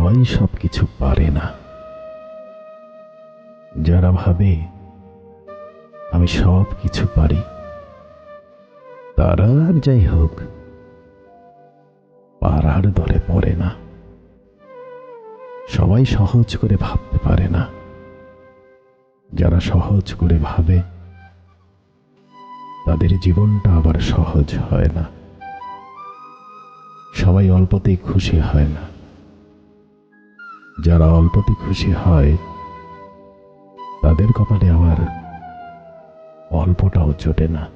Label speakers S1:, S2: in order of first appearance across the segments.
S1: সবাই সব কিছু পারে না। যারা ভাবে আমি সব কিছু পারি, তারা আর যাই হোক পারার দলে পড়ে না। সবাই সহজ করে ভাবতে পারে না। যারা সহজ করে ভাবে, তাদের জীবনটা আবার সহজ হয় না। সবাই অল্পতেই খুশি হয় না। যারা অল্পতে খুশি হয়, তাদের কপালে আমার অল্পটাও জোটে না।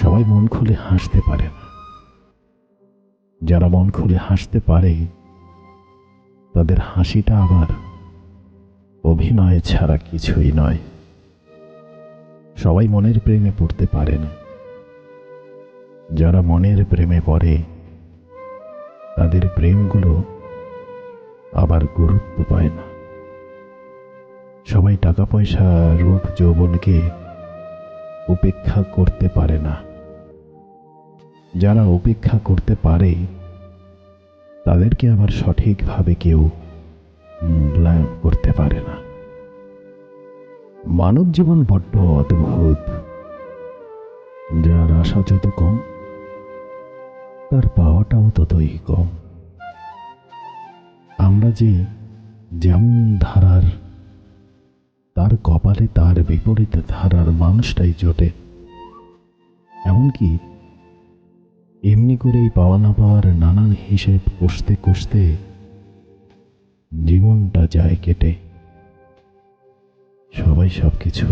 S1: সবাই মন খুলে হাসতে পারে না। যারা মন খুলে হাসতে পারে, তাদের হাসিটা আবার অভিনয় ছাড়া কিছুই নয়। সবাই মনের প্রেমে পড়তে পারে না। যারা মনের প্রেমে পড়ে, তাদের প্রেমগুলো আবার গুরুত্ব পায় না। সবাই টাকা পয়সা রূপ, যৌবনকে উপেক্ষা করতে পারে না। যারা উপেক্ষা করতে পারে, তাদেরকে আবার সঠিকভাবে কেউ মূল্যায়ন করতে পারে না। মানব জীবন বড্ড অদ্ভুত। যার আশা যত কম, তার পাওয়াটাও ততই যে যেমন ধারার, তার কপালে তার বিপরীত ধারার মানুষটাই জোটে। এমনকি এমনি করেই পাওয়া না পাওয়ার নানান হিসেব কষতে কষতে জীবনটা যায় কেটে। সবাই সব কিছু